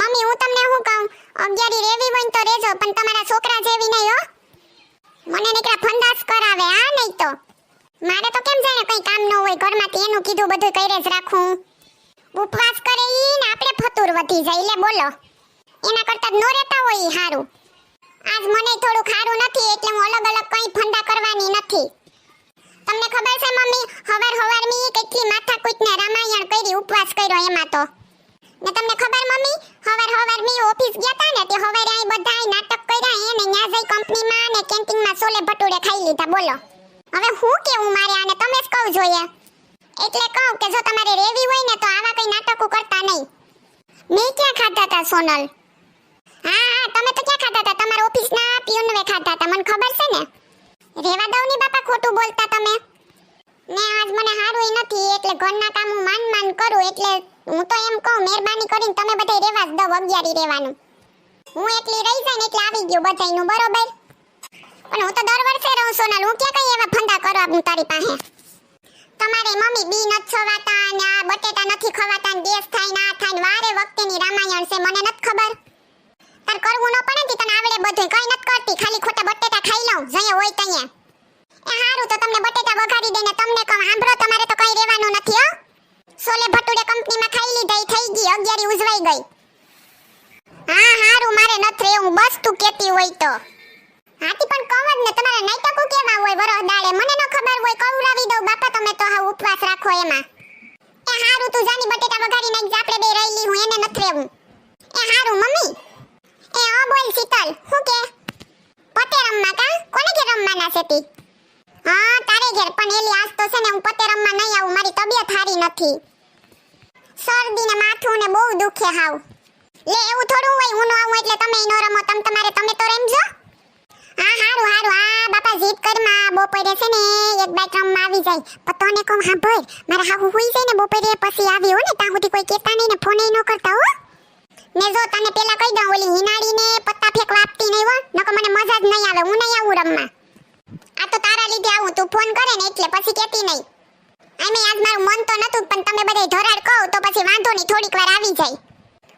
Mummy, હું તમને શું કહું? અગિયારી રેવી હોય તો રેજો, પણ તમારા છોકરા જેવી નહીં, હો. મને નીકળા ફંદાસ કરાવે આ નહીં તો. મારે તો કેમ જાણે કઈ કામ ન હોય, ઘરમાંથી એનું કીધું બધું કરે જ રાખું? ઉપવાસ કરે ઈ ને આપણે ફતુર વધી જાય, લે, બોલો. એના કરતા નો રહેતા હોય ઈ હારું. આજ મને થોડું ખારું નથી, એટલે હું અલગ અલગ કઈ ફંદા કરવાની નથી. તમને ખબર છે, મમ્મી, હવાર હવાર મી કેટલી માથાકૂટને રામાયણ કરી ઉપવાસ કર્યો એમાં તો. ને તમને ખબર, મમ્મી હવાર હવાર મી ઓફિસ ગયા ને તે હવારે આઈ બધાય નાટક કર્યા એને ન્યા જઈ કંપનીમાં ને કેન્ટીનમાં સોલે ભટુરે ખાઈ લીધા, બોલો. હવે હું કેવું મારે આને તમે જ કહું જોઈએ. એટલે કહું કે જો તમારે રેવી હોય ને તો આવા કઈ નાટકો કરતા નહીં. મેં ક્યાં ખાધા હતા સોનલ? હા હા, તમે તો ક્યાં ખાધા હતા તમારા ઓફિસના પિયુનવે ખાધા હતા મને ખબર છે ને? રેવા દઉં ની બાપા ખોટું બોલતા તમે? ને આજ મને હારું નથી, એટલે ઘરના કામ હું માન માન કરું, એટલે હું તો એમ કહું, મહેરબાની કરીને તમે બધાય જ દો અગિયારી રહેવાનું. હું એટલી રહી જાય ને એટલે આવી ગયું બધાયનું, બરોબર? પણ હું તો દર વર્ષે રહું સોનલ હું ક્યાં કઈ એવા ફંદા કરવા હું તારી પાસે? તમારે મમ્મી બી નથી છવાતા ને આ બટેટા નથી ખવાતા ને ગેસ થાય ના થાય વારે વખતેની રામાયણ છે, મને નથી ખબર. તાર કરવું ન પડે ને તને આવડે બધું કઈ નથી કરતી, ખાલી ખોટા બટેટા ખાઈ લઉં જઈએ હોય તઈએ એ હારું તો તમને બટેટા વઘારી દઈને તમને કહું સાંભળો તમારે તો કઈ રહેવાનું નથી હો સોલે ભટુરે કંપનીમાં ખાઈ લીધા ઈ થઈ ગઈ અગિયારી ઉજવાઈ ગઈ હા હારું મારે નથી રહેવું બસ હોય તો. હાથી પણ કહું ને, તમારા નાટકો કેવા હોય દાડે? મને ન ખબર હોય કવડાવી દઉં. બાપા, તમે તો હા ઉપવાસ રાખો એમાં. એ હારું, તું જાની બટેટા વઘારી નાખ આપણે બે રહેલી હું એને નથી રહેવું. એ હારું, મમ્મી. એ હા બોલ, શીતલ શું કે? પતે રમવા કા? કોને કે રમવાના છે તી? હા, તારે ઘેર, પણ એલી આજ તો છે ને, હું પતે રમવા નહીં આવું, મારી તબિયત હારી નથી. શરદી ને માથું ને બહુ દુખે હાવ. લે, એવું થોડું હોય, હું ન આવું એટલે તમે નો રમો. તમ તમારે, તમે તો રમજો. હા, હારું હારું. આ બાપા જીત કરમાં બપોરે છે ને, એક બે રમવા આવી જાય. પણ તને હા ભાઈ મારા હાહુ હોઈ જાય ને બપોરે પછી આવી હો ને, ત્યાં સુધી કોઈ કહેતા નહીં ને ફોન ન કરતા હો. ને જો તને પેલા કહી દઉં, ઓલી હિનાડીને પત્તા ફેંકવા આપતી નહીં હો, નકર મને મજા જ નહીં આવે, હું નહીં આવું રમવા. આ તો તારા લીધે આવું, તું ફોન કરે ને એટલે પછી કહેતી નહીં. આમે આજ મારું મન તો નતું, પણ તમે બધાય ધોરાડ કહો, તો પછી વાંધો નહીં, થોડીક વાર આવી જાય.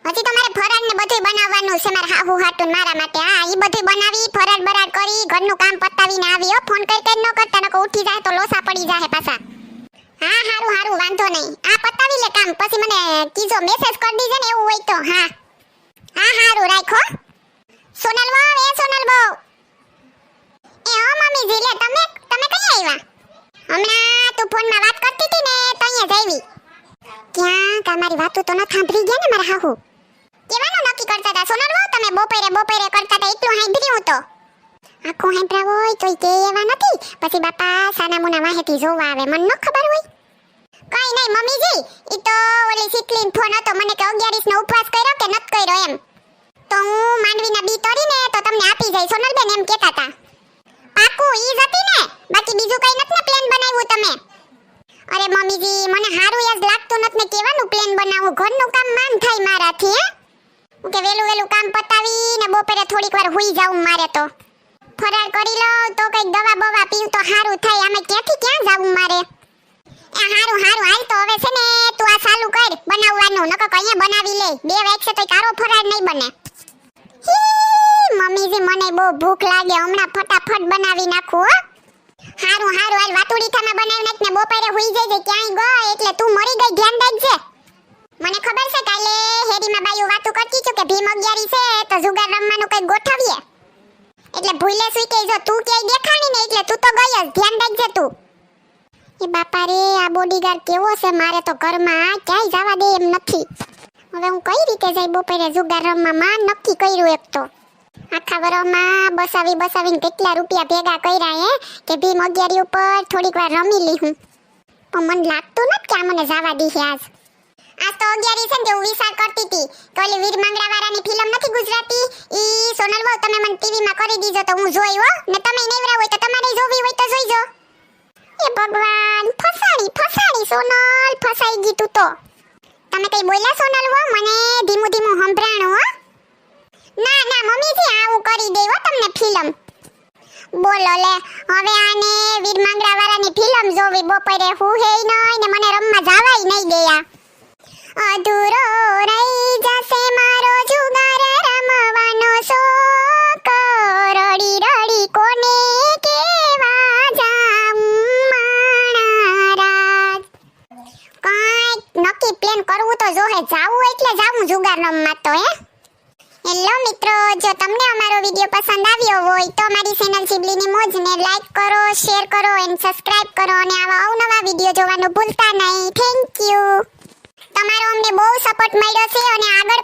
હજી તો મારે ફરાળ ને બધું બનાવવાનું છે. મારા હાહુ હાટું મારા માટે. હા, ઈ બધું બનાવી, ફરાળ બરાડ કરી, ઘરનું કામ પતાવીને આવી. હો ફોન કરી કરી ન કરતા નકો ઉઠી જાય તો લોસા પડી જાય પાછા. હા, હારું હારું, વાંધો નહીં. આ પતાવી લે કામ. પછી મને કીજો મેસેજ કરી દીજે ને એવું હોય તો. હા. હા, હારું, રાખો સોનલ બહુ, એ સોનલ બહુ. એ હો મમ્મી જી લે, તમે તમે કઈ આવ્યા હમણાં તું ફોનમાં વાત કરતી હતી ને, તો અહીંયા જઈવી ક્યાં તમારી વાતો તો ન સાંભળી ગયા ને મારા હાહુ. કરતા હતા સોનલ બહુ તમે બપોરે બપોરે કરતા હતા એટલું સાંભળ્યું તો. આખું સાંભળ્યા હોય તો કે એવા નથી. પછી બાપા સાના મુના વાહેથી જોવા આવે. મને ન ખબર હોય. કઈ નહીં, મમ્મીજી, ઈ તો ઓલી શીતલીન ફોન હતો. મને કે 11 નો ઉપવાસ કર્યો કે નત કર્યો એમ. તો હું માંડવીના બી તોડીને તો તમને આપી જાય સોનલબેન એમ કહેતા હતા પાકું, ઈ જ હતી ને? બાકી બીજું કઈ નથી ને પ્લાન બનાવ્યું તમે? અરે મમ્મીજી, મને હારું યાદ લાગતું નથી ને કેવાનું પ્લાન બનાવું. ઘરનું કામ માન થાય મારાથી, હું? કે વેલું વેલું કામ પતાવી ને બપોરે થોડીક વાર હુઈ જાઉં મારે તો. ફરાર કરી લઉં તો કંઈક દવા બવા પીવું તો હારું થાય. આમે ક્યાંથી ક્યાં જાવું મારે? એ હારું હારું, હાલ તો હવે છે ને તું આ ચાલુ કર, બનાવવાનું. નકર કઈ બનાવી લે. બે વાગશે તો કારો ફરાર નહીં બને. મમ્મીજી, મને બહુ ભૂખ લાગે. હમણાં ફટાફટ બનાવી નાખું, હો. હારું હારું, હાલ વાતુડી થામાં બનાવી નાખ ને બપોરે હુઈ જજે, ક્યાંય ગઈ? એટલે તું મરી ગઈ મને ખબર છે કાલે હેરીમાં બાયું વાતો કરતી છું કે ભીમ અગિયારી છે તો જુગાર રમવાનું કંઈક ગોઠવીએ. એટલે ભૂલે સુઈ કે જો તું ક્યાંય દેખાણી ને એટલે તું તો જ, ધ્યાન રાખજે તું. એ બાપા રે આ બોડીગાર્ડ કેવો છે? મારે તો ઘરમાં ક્યાંય જવા દે એમ નથી. હવે હું કઈ રીતે જઈ બપોરે જુગાર રમવા? માં નક્કી કર્યું એક તો. આખા વરોમાં બસાવી બસાવીને કેટલા રૂપિયા ભેગા કર્યા હે કે ભીમ અગિયારી ઉપર થોડીક વાર રમી લી હું. પણ મને લાગતું નથી કે આ મને જવા દે આજ. તો અગિયારી છે ને તે કરતી હતી કે ઓલી વીર માંગડાવાળાની ફિલ્મ નથી ગુજરાતી? ઈ સોનલ બહુ તમે મને ટીવી માં કરી દીજો તો હું જોઈ હો. ને તમે નેવરા હોય તો તમારે જોવી હોય તો જોઈજો. એ ભગવાન ફસાડી ફસાડી સોનલ, ફસાઈ ગઈ તું તો. તમે કઈ બોલ્યા સોનલ હો મને ધીમું ધીમું સંભળાણો, હો. ના ના, મમ્મીજી, આવું કરી દેવો તમને ફિલ્મ બોલો લે, હવે આને વીર માંગડાવાળાની ફિલ્મ જોવી. બપોરે હું હે નહીં ને મને રમવા જવાય નહીં દેયા અધૂરો રહી જશે મારો જુગાર રમવાનો શોખ. રડી રડી કોને કેવા જાઉં મહારાજ કંઈક નક્કી પ્લેન કરવું તો જોહે, જાવું એટલે જાવું જુગાર રમવા તો, હે? હેલો મિત્રો, જો તમને અમારો વીડિયો પસંદ આવ્યો હોય તો અમારી ચેનલ સિબલીની મોજને લાઈક કરો શેર કરો એન્ડ સબસ્ક્રાઇબ કરો, અને આવા અવનવા વીડિયો જોવાનું ભૂલતા નહીં. થેન્ક યુ તમારો અમને બહુ સપોર્ટ મળ્યો છે અને આગળ